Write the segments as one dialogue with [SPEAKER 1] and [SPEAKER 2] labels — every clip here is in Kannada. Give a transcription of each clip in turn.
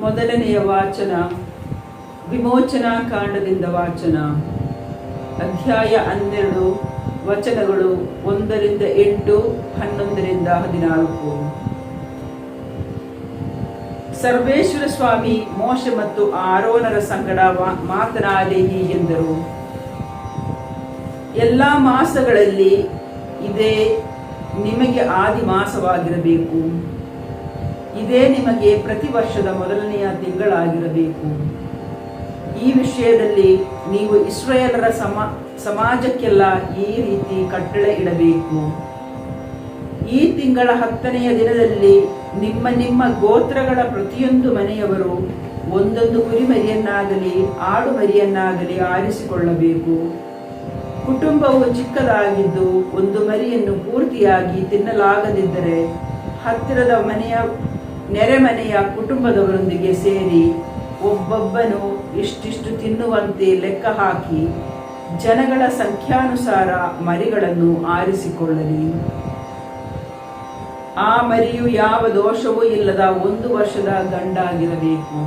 [SPEAKER 1] ಮೊದಲನೆಯ ವಾಚನ ವಿಮೋಚನಾ ಕಾಂಡದಿಂದ ವಾಚನ. ಅಧ್ಯಾಯ ಹನ್ನೆರಡು, ವಚನಗಳು ಒಂದರಿಂದ ಎಂಟು, ಹನ್ನೊಂದರಿಂದ ಹದಿನಾಲ್ಕು. ಸರ್ವೇಶ್ವರ ಸ್ವಾಮಿ ಮೋಶ ಮತ್ತು ಆರೋನರ ಸಂಗಡ ಮಾತನಾಡಿ ಎಂದರು. ಎಲ್ಲ ಮಾಸಗಳಲ್ಲಿ ಇದೇ ನಿಮಗೆ ಆದಿ ಮಾಸವಾಗಿರಬೇಕು ಇದೇ ನಿಮಗೆ ಪ್ರತಿ ವರ್ಷದ ಮೊದಲನೆಯ ತಿಂಗಳಾಗಿರಬೇಕು. ಈ ವಿಷಯದಲ್ಲಿ ನೀವು ಇಸ್ರೇಲರ ಸಮ, ಸಮಾಜಕ್ಕೆಲ್ಲ ಈ ರೀತಿ ಕಟ್ಟಳೆ ಇಡಬೇಕು. ಈ ತಿಂಗಳ ಹತ್ತನೆಯ ದಿನದಲ್ಲಿ ನಿಮ್ಮ ನಿಮ್ಮ ಗೋತ್ರಗಳ ಪ್ರತಿಯೊಂದು ಮನೆಯವರು ಒಂದೊಂದು ಕುರಿಮರಿಯನ್ನಾಗಲಿ ಆಡು ಮರಿಯನ್ನಾಗಲಿ ಆರಿಸಿಕೊಳ್ಳಬೇಕು. ಕುಟುಂಬವು ಚಿಕ್ಕದಾಗಿದ್ದು ಒಂದು ಮರಿಯನ್ನು ಪೂರ್ತಿಯಾಗಿ ತಿನ್ನಲಾಗದಿದ್ದರೆ ಹತ್ತಿರದ ಮನೆಯ ನೆರೆಮನೆಯ ಕುಟುಂಬದವರೊಂದಿಗೆ ಸೇರಿ ಒಬ್ಬೊಬ್ಬನು ಇಷ್ಟಿಷ್ಟು ತಿನ್ನುವಂತೆ ಲೆಕ್ಕ ಹಾಕಿ ಜನಗಳ ಸಂಖ್ಯಾನುಸಾರ ಮರಿಗಳನ್ನು ಆರಿಸಿಕೊಳ್ಳಲಿ. ಆ ಮರಿಯು ಯಾವ ದೋಷವೂ ಇಲ್ಲದ ಒಂದು ವರ್ಷದ ಗಂಡಾಗಿರಬೇಕು.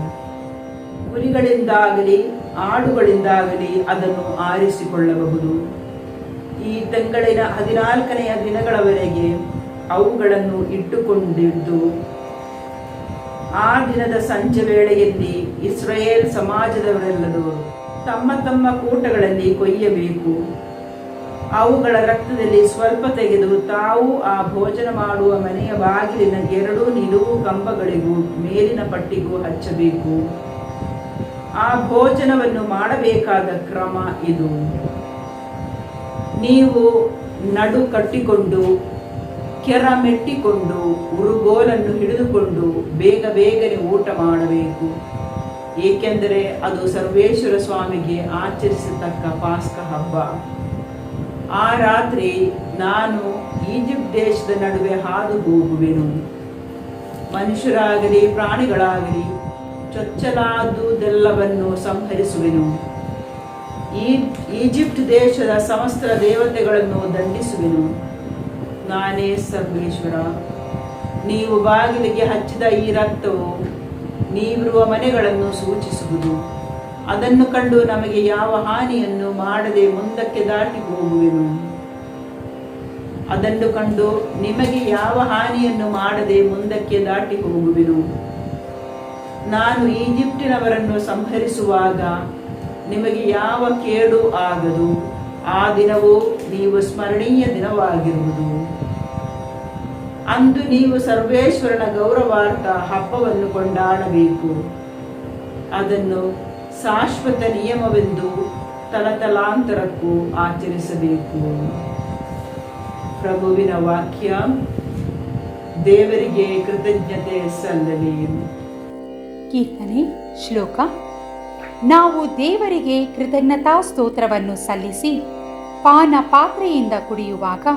[SPEAKER 1] ಕುರಿಗಳಿಂದಾಗಲಿ, ಆಡುಗಳಿಂದಾಗಲಿ ಅದನ್ನು ಆರಿಸಿಕೊಳ್ಳಬಹುದು. ಈ ತಿಂಗಳಿನ ಹದಿನಾಲ್ಕನೆಯ ದಿನಗಳವರೆಗೆ ಅವುಗಳನ್ನು ಇಟ್ಟುಕೊಂಡಿದ್ದು ಆ ದಿನದ ಸಂಜೆ ವೇಳೆಯಲ್ಲಿ ಇಸ್ರಾಯೇಲ್ ಸಮಾಜದವರೆಲ್ಲರೂ ತಮ್ಮ ತಮ್ಮ ಕೂಟಗಳಲ್ಲಿ ಕೊಯ್ಯಬೇಕು. ಅವುಗಳ ರಕ್ತದಲ್ಲಿ ಸ್ವಲ್ಪ ತೆಗೆದು ತಾವು ಆ ಭೋಜನ ಮಾಡುವ ಮನೆಯ ಬಾಗಿಲಿನ ಎರಡು ನಿಲುವು ಕಂಬಗಳಿಗೂ ಮೇಲಿನ ಪಟ್ಟಿಗೂ ಹಚ್ಚಬೇಕು. ಆ ಭೋಜನವನ್ನು ಮಾಡಬೇಕಾದ ಕ್ರಮ ಇದು. ನೀವು ನಡು ಕಟ್ಟಿಕೊಂಡು ಕೆರ ಮೆಟ್ಟಿಕೊಂಡು ಉರುಗೋಲನ್ನು ಹಿಡಿದುಕೊಂಡು ಬೇಗ ಬೇಗನೆ ಊಟ ಮಾಡಬೇಕು. ಏಕೆಂದರೆ ಅದು ಸರ್ವೇಶ್ವರ ಸ್ವಾಮಿಗೆ ಆಚರಿಸತಕ್ಕ ಪಾಸ್ಕ ಹಬ್ಬ. ಆ ರಾತ್ರಿ ನಾನು ಈಜಿಪ್ಟ್ ದೇಶದ ನಡುವೆ ಹಾದು ಹೋಗುವೆನು. ಮನುಷ್ಯರಾಗಲಿ, ಪ್ರಾಣಿಗಳಾಗಲಿ ಚೊಚ್ಚಲಾದುದೆಲ್ಲವನ್ನು ಸಂಹರಿಸುವೆನು. ಈ ಈಜಿಪ್ಟ್ ದೇಶದ ಸಮಸ್ತ ದೇವತೆಗಳನ್ನು ದಂಡಿಸುವೆನು. ನಾನೇ ಸರ್ವೇಶ್ವರ. ನೀವು ಬಾಗಿಲಿಗೆ ಹಚ್ಚಿದ ಈ ರಕ್ತವು ನೀವಿರುವ ಮನೆಗಳನ್ನು ಸೂಚಿಸುವುದು. ಅದನ್ನು ಕಂಡು ನಮಗೆ ಯಾವ ಹಾನಿಯನ್ನು ಮಾಡದೆ ಮುಂದಕ್ಕೆ ದಾಟಿ ಹೋಗುವೆನು. ಅದನ್ನು ಕಂಡು ನಿಮಗೆ ಯಾವ ಹಾನಿಯನ್ನು ಮಾಡದೆ ಮುಂದಕ್ಕೆ ದಾಟಿ ಹೋಗುವೆನು. ನಾನು ಈಜಿಪ್ಟಿನವರನ್ನು ಸಂಹರಿಸುವಾಗ ನಿಮಗೆ ಯಾವ ಕೇಡು ಆಗದು. ಆ ದಿನವು ನೀವು ಸ್ಮರಣೀಯ ದಿನವಾಗಿರುವುದು. ಅಂದು ನೀವು ಸರ್ವೇಶ್ವರನ ಗೌರವಾರ್ಥ ಹಬ್ಬವನ್ನು ಕೊಂಡಾಡಬೇಕು. ಅದನ್ನು ಶಾಶ್ವತ ನಿಯಮವೆಂದು ತಲತಲಾಂತರಕ್ಕೂ ಆಚರಿಸಬೇಕು. ಪ್ರಭುವಿನ ವಾಕ್ಯ, ದೇವರಿಗೆ ಕೃತಜ್ಞತೆ ಸಲ್ಲಲಿ.
[SPEAKER 2] ಕೀರ್ತನೆ, ಶ್ಲೋಕ. ನಾವು ದೇವರಿಗೆ ಕೃತಜ್ಞತಾ ಸ್ತೋತ್ರವನ್ನು ಸಲ್ಲಿಸಿ ಪಾನ ಪಾತ್ರೆಯಿಂದ ಕುಡಿಯುವಾಗ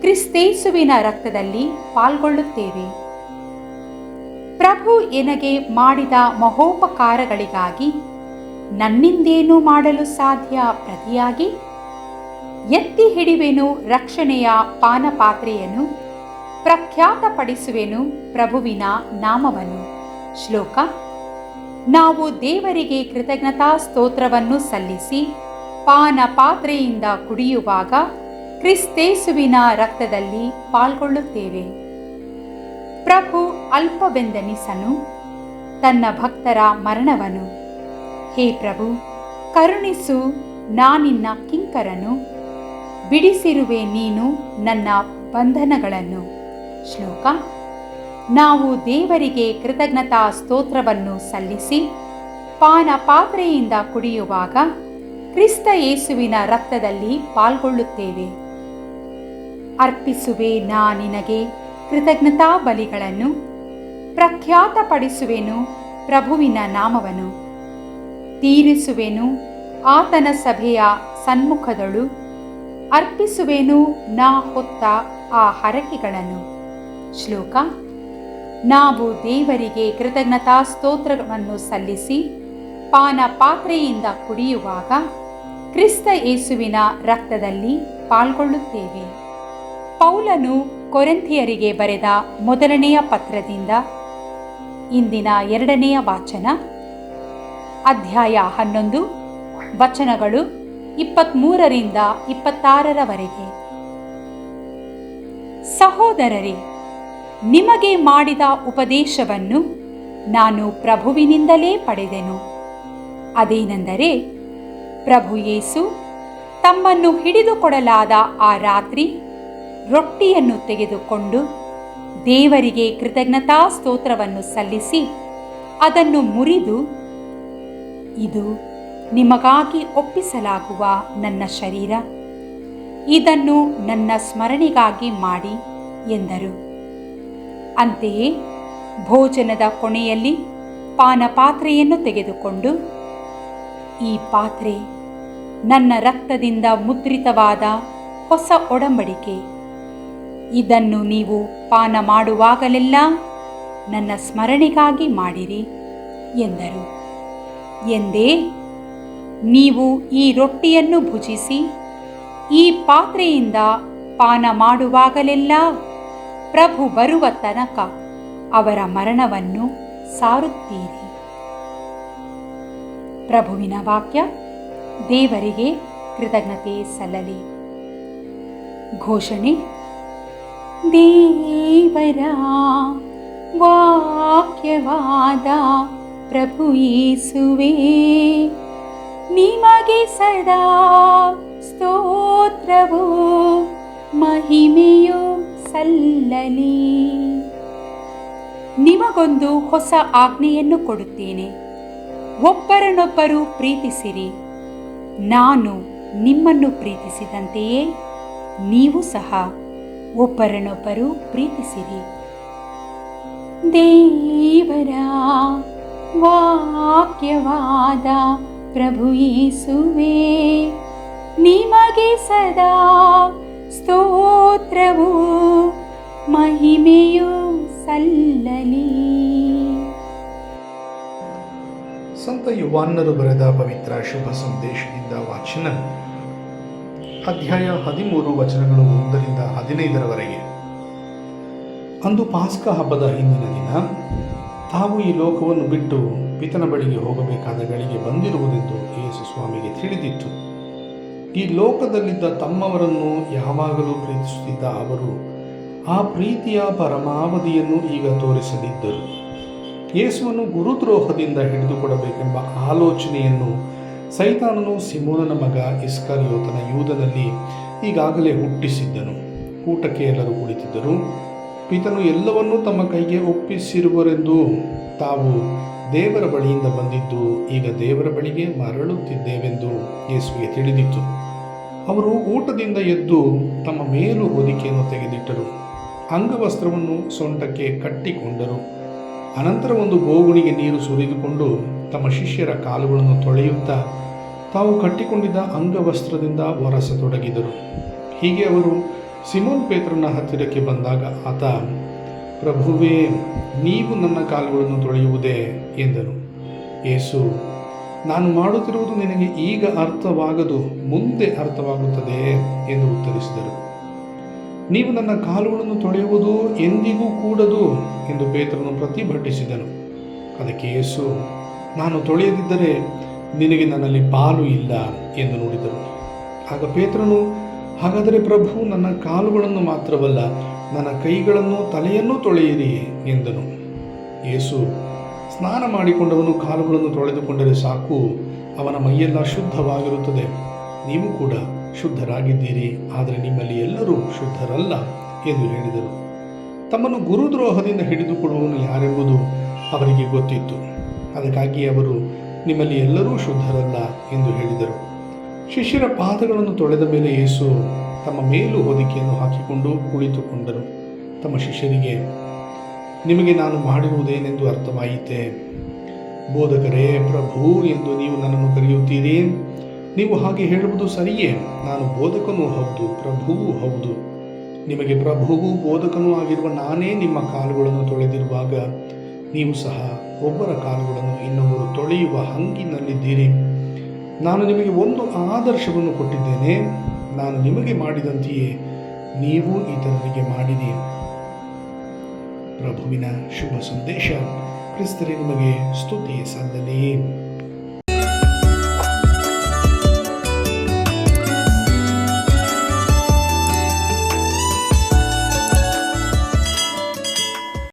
[SPEAKER 2] ಕ್ರಿಸ್ತೇಸುವಿನ ರಕ್ತದಲ್ಲಿ ಪಾಲ್ಗೊಳ್ಳುತ್ತೇವೆ. ಪ್ರಭು ಎನಗೆ ಮಾಡಿದ ಮಹೋಪಕಾರಗಳಿಗಾಗಿ ನನ್ನಿಂದೇನು ಮಾಡಲು ಸಾಧ್ಯ ಪ್ರತಿಯಾಗಿ ಎತ್ತಿ ಹಿಡಿವೆನು ರಕ್ಷಣೆಯ ಪಾನಪಾತ್ರೆಯನ್ನು ಪ್ರಖ್ಯಾತಪಡಿಸುವೆನು ಪ್ರಭುವಿನ ನಾಮವನ್ನು. ಶ್ಲೋಕ, ನಾವು ದೇವರಿಗೆ ಕೃತಜ್ಞತಾ ಸ್ತೋತ್ರವನ್ನು ಸಲ್ಲಿಸಿ ಪಾನಪಾತ್ರೆಯಿಂದ ಕುಡಿಯುವಾಗ ಕ್ರಿಸ್ತೇಸುವಿನ ರಕ್ತದಲ್ಲಿ ಪಾಲ್ಗೊಳ್ಳುತ್ತೇವೆ. ಪ್ರಭು ಅಲ್ಪವೆಂದೆನಿಸನು, ತನ್ನ ಭಕ್ತರ ಮರಣವನು. ಹೇ ಪ್ರಭು, ಕರುಣಿಸು ನಾನಿನ್ನ ಕಿಂಕರನು. ಬಿಡಿಸಿರುವೆ ನೀನು ನನ್ನ ಬಂಧನಗಳನ್ನು. ಶ್ಲೋಕ, ನಾವು ದೇವರಿಗೆ ಕೃತಜ್ಞತಾ ಸ್ತೋತ್ರವನ್ನು ಸಲ್ಲಿಸಿ, ಪಾನ ಪಾತ್ರೆಯಿಂದ ಕುಡಿಯುವಾಗ ಕ್ರಿಸ್ತ ಯೇಸುವಿನ ರಕ್ತದಲ್ಲಿ ಪಾಲ್ಗೊಳ್ಳುತ್ತೇವೆ. ಅರ್ಪಿಸುವೆ ನಾ ನಿನಗೆ ಕೃತಜ್ಞತಾ ಬಲಿಗಳನ್ನು. ಪ್ರಖ್ಯಾತಪಡಿಸುವೆನು ಪ್ರಭುವಿನ ನಾಮವನ್ನು ತೀರಿಸುವೆನು ಆತನ ಸಭೆಯ ಸನ್ಮುಖದಳು. ಅರ್ಪಿಸುವೆನು ನಾ ಹೊತ್ತ ಆ ಹರಕೆಗಳನ್ನು. ಶ್ಲೋಕ, ನಾವು ದೇವರಿಗೆ ಕೃತಜ್ಞತಾ ಸ್ತೋತ್ರವನ್ನು ಸಲ್ಲಿಸಿ ಪಾನ ಪಾತ್ರೆಯಿಂದ ಕುಡಿಯುವಾಗ ಕ್ರಿಸ್ತ ಯೇಸುವಿನ ರಕ್ತದಲ್ಲಿ ಪಾಲ್ಗೊಳ್ಳುತ್ತೇವೆ. ಪೌಲನು ಕೊರೆಂಥಿಯರಿಗೆ ಬರೆದ ಮೊದಲನೆಯ ಪತ್ರದಿಂದ. ಇಂದಿನ ಎರಡನೆಯ ವಾಚನ. ಅಧ್ಯಾಯ ಹನ್ನೊಂದು, ವಚನಗಳು ಇಪ್ಪತ್ತ್ಮೂರರಿಂದ ಇಪ್ಪತ್ತಾರರವರೆಗೆ. ಸಹೋದರರೇ, ನಿಮಗೆ ಮಾಡಿದ ಉಪದೇಶವನ್ನು ನಾನು ಪ್ರಭುವಿನಿಂದಲೇ ಪಡೆದೆನು. ಅದೇನೆಂದರೆ, ಪ್ರಭು ಯೇಸು ತಮ್ಮನ್ನು ಹಿಡಿದುಕೊಡಲಾದ ಆ ರಾತ್ರಿ ರೊಟ್ಟಿಯನ್ನು ತೆಗೆದುಕೊಂಡು ದೇವರಿಗೆ ಕೃತಜ್ಞತಾ ಸ್ತೋತ್ರವನ್ನು ಸಲ್ಲಿಸಿ ಅದನ್ನು ಮುರಿದು, ಇದು ನಿಮಗಾಗಿ ಒಪ್ಪಿಸಲಾಗುವ ನನ್ನ ಶರೀರ, ಇದನ್ನು ನನ್ನ ಸ್ಮರಣೆಗಾಗಿ ಮಾಡಿ ಎಂದರು. ಅಂತೆಯೇ ಭೋಜನದ ಕೊನೆಯಲ್ಲಿ ಪಾನಪಾತ್ರೆಯನ್ನು ತೆಗೆದುಕೊಂಡು, ಈ ಪಾತ್ರೆ ನನ್ನ ರಕ್ತದಿಂದ ಮುದ್ರಿತವಾದ ಹೊಸ ಒಡಂಬಡಿಕೆ ಇದನ್ನು ನೀವು ಪಾನ ಮಾಡುವಾಗಲೆಲ್ಲ ನನ್ನ ಸ್ಮರಣೆಗಾಗಿ ಮಾಡಿರಿ, ಎಂದರು. ಎಂದೇ, ನೀವು ಈ ರೊಟ್ಟಿಯನ್ನು ಭುಜಿಸಿ, ಈ ಪಾತ್ರೆಯಿಂದ ಪಾನ ಮಾಡುವಾಗಲೆಲ್ಲ ಪ್ರಭು ಬರುವ ತನಕ ಅವರ ಮರಣವನ್ನು ಸಾರುತ್ತೀರಿ. ಪ್ರಭುವಿನ ವಾಕ್ಯ, ದೇವರಿಗೆ ಕೃತಜ್ಞತೆ ಸಲ್ಲಲಿ. ಘೋಷಣೆ ದೇವರ ವಾಕ್ಯವಾದ ಪ್ರಭು ಯೇಸುವೆ, ನಿಮಗೆ ಸದಾ ಸ್ತೋತ್ರವು ಮಹಿಮೆಯು ಸಲ್ಲಲಿ. ನಿಮಗೊಂದು ಹೊಸ ಆಜ್ಞೆಯನ್ನು ಕೊಡುತ್ತೇನೆ. ಒಬ್ಬರನ್ನೊಬ್ಬರು ಪ್ರೀತಿಸಿರಿ. ನಾನು ನಿಮ್ಮನ್ನು ಪ್ರೀತಿಸಿದಂತೆಯೇ, ನೀವು ಸಹ ಒಬ್ಬರನ್ನೊಬ್ಬರು ಪ್ರೀತಿಸಿರಿ. ದೇವರ ವಾಕ್ಯವಾದ ಪ್ರಭು ಯೇಸುವೆ, ನಿಮಗೆ ಸದಾ ಸ್ತೋತ್ರವು, ಮಹಿಮೆಯು ಸಲ್ಲಲಿ.
[SPEAKER 3] ಸಂತ ಯುವಾನ್ನರು ಬರೆದ ಪವಿತ್ರ ಶುಭ ಸಂದೇಶದಿಂದ ವಾಚನ ಅಧ್ಯಾಯ ಹದಿಮೂರು ವಚನಗಳು ಒಂದರಿಂದ ಹದಿನೈದರವರೆಗೆ. ಅಂದು ಪಾಸ್ಕ ಹಬ್ಬದ ಹಿಂದಿನ ದಿನ, ತಾವು ಈ ಲೋಕವನ್ನು ಬಿಟ್ಟು ಪಿತನ ಬಳಿಗೆ ಹೋಗಬೇಕಾದ ಗಳಿಗೆ ಬಂದಿರುವುದೆಂದು ಯೇಸು ಸ್ವಾಮಿಗೆ ತಿಳಿದಿತ್ತು. ಈ ಲೋಕದಲ್ಲಿದ್ದ ತಮ್ಮವರನ್ನು ಯಾವಾಗಲೂ ಪ್ರೀತಿಸುತ್ತಿದ್ದ ಅವರು ಆ ಪ್ರೀತಿಯ ಪರಮಾವಧಿಯನ್ನು ಈಗ ತೋರಿಸಲಿದ್ದರು ಯೇಸುವನ್ನು ಗುರುದ್ರೋಹದಿಂದ ಹಿಡಿದುಕೊಡಬೇಕೆಂಬ ಆಲೋಚನೆಯನ್ನು ಸೈತಾನನು ಸಿಮೋನನ ಮಗ ಇಸ್ಕರಿಯೋತನ ಯೂದನಲ್ಲಿ ಈಗಾಗಲೇ ಹುಟ್ಟಿಸಿದ್ದನು. ಕೂಟಕ್ಕೆ ಎಲ್ಲರೂ ಕುಳಿತಿದ್ದರು. ಪಿತನು ಎಲ್ಲವನ್ನೂ ತಮ್ಮ ಕೈಗೆ ಒಪ್ಪಿಸಿರುವರೆಂದು ತಾವು ದೇವರ ಬಳಿಯಿಂದ ಬಂದಿದ್ದು, ಈಗ ದೇವರ ಬಳಿಗೆ ಮರಳುತ್ತಿದ್ದೇವೆಂದು ಯೇಸುವಿಗೆ ತಿಳಿದಿತ್ತು. ಅವರು ಊಟದಿಂದ ಎದ್ದು ತಮ್ಮ ಮೇಲು ಹೊದಿಕೆಯನ್ನು ತೆಗೆದಿಟ್ಟರು. ಅಂಗವಸ್ತ್ರವನ್ನು ಸೊಂಟಕ್ಕೆ ಕಟ್ಟಿಕೊಂಡರು. ಅನಂತರ ಒಂದು ಗೋಗುಣಿಗೆ ನೀರು ಸುರಿದುಕೊಂಡು ತಮ್ಮ ಶಿಷ್ಯರ ಕಾಲುಗಳನ್ನು ತೊಳೆಯುತ್ತಾ ತಾವು ಕಟ್ಟಿಕೊಂಡಿದ್ದ ಅಂಗವಸ್ತ್ರದಿಂದ ಒರಸತೊಡಗಿದರು ಹೀಗೆ ಅವರು ಸಿಮೋನ್ ಪೇತ್ರನ ಹತ್ತಿರಕ್ಕೆ ಬಂದಾಗ ಆತ, ಪ್ರಭುವೇ, ನೀವು ನನ್ನ ಕಾಲುಗಳನ್ನು ತೊಳೆಯುವುದೇ ಎಂದರು ಏಸು ನಾನು ಮಾಡುತ್ತಿರುವುದು ನಿನಗೆ ಈಗ ಅರ್ಥವಾಗದು, ಮುಂದೆ ಅರ್ಥವಾಗುತ್ತದೆ ಎಂದು ಉತ್ತರಿಸಿದರು. ನೀವು ನನ್ನ ಕಾಲುಗಳನ್ನು ತೊಳೆಯುವುದು ಎಂದಿಗೂ ಕೂಡದು ಎಂದು ಪೇತ್ರನು ಪ್ರತಿಭಟಿಸಿದನು. ಅದಕ್ಕೆ ಯೇಸು ನಾನು ತೊಳೆಯದಿದ್ದರೆ ನಿನಗೆ ನನ್ನಲ್ಲಿ ಪಾಲು ಇಲ್ಲ ಎಂದು ನೋಡಿದರು. ಆಗ ಪೇತ್ರನು, ಹಾಗಾದರೆ ಪ್ರಭು, ನನ್ನ ಕಾಲುಗಳನ್ನು ಮಾತ್ರವಲ್ಲ, ನನ್ನ ಕೈಗಳನ್ನು ತಲೆಯನ್ನೂ ತೊಳೆಯಿರಿ ಎಂದನು. ಯೇಸು ಸ್ನಾನ ಮಾಡಿಕೊಂಡವನು ಕಾಲುಗಳನ್ನು ತೊಳೆದುಕೊಂಡರೆ ಸಾಕು, ಅವನ ಮೈಯೆಲ್ಲ ಶುದ್ಧವಾಗಿರುತ್ತದೆ. ನೀವು ಕೂಡ ಶುದ್ಧರಾಗಿದ್ದೀರಿ, ಆದರೆ ನಿಮ್ಮಲ್ಲಿ ಎಲ್ಲರೂ ಶುದ್ಧರಲ್ಲ ಎಂದು ಹೇಳಿದರು. ತಮ್ಮನ್ನು ಗುರುದ್ರೋಹದಿಂದ ಹಿಡಿದುಕೊಳ್ಳುವವನು ಯಾರೆಂಬುದು ಅವರಿಗೆ ಗೊತ್ತಿತ್ತು. ಅದಕ್ಕಾಗಿ ಅವರು ನಿಮ್ಮಲ್ಲಿ ಎಲ್ಲರೂ ಶುದ್ಧರಲ್ಲ ಎಂದು ಹೇಳಿದರು. ಶಿಷ್ಯರ ಪಾದಗಳನ್ನು ತೊಳೆದ ಮೇಲೆ ಯೇಸು ತಮ್ಮ ಮೇಲು ಹೊದಿಕೆಯನ್ನು ಹಾಕಿಕೊಂಡು ಕುಳಿತುಕೊಂಡರು ತಮ್ಮ ಶಿಷ್ಯರಿಗೆ, ನಿಮಗೆ ನಾನು ಮಾಡಿರುವುದೇನೆಂದು ಅರ್ಥವಾಯಿತೆ? ಬೋಧಕರೇ, ಪ್ರಭು ಎಂದು ನೀವು ನನ್ನನ್ನು ಕರೆಯುತ್ತೀರಿ? ನೀವು ಹಾಗೆ ಹೇಳುವುದು ಸರಿಯೇ? ನಾನು ಬೋಧಕನೂ ಹೌದು, ಪ್ರಭುವೂ ಹೌದು. ನಿಮಗೆ ಪ್ರಭುವೂ ಬೋಧಕನೂ ಆಗಿರುವ ನಾನೇ ನಿಮ್ಮ ಕಾಲುಗಳನ್ನು ತೊಳೆದಿರುವಾಗ ನೀವು ಸಹ ಒಬ್ಬರ ಕಾಲುಗಳನ್ನು ಇನ್ನೊಬ್ಬರು ತೊಳೆಯುವ ಹಂಗಿನಲ್ಲಿದ್ದೀರಿ. ನಾನು ನಿಮಗೆ ಒಂದು ಆದರ್ಶವನ್ನು ಕೊಟ್ಟಿದ್ದೇನೆ. ನಾನು ನಿಮಗೆ ಮಾಡಿದಂತೆಯೇ ನೀವು ಇತರರಿಗೆ ಮಾಡಿರಿ. ಪ್ರಭುವಿನ ಶುಭ ಸಂದೇಶ ಕ್ರಿಸ್ತರೇ ನಿಮಗೆ ಸ್ತುತಿ ಸಲ್ಲಲಿ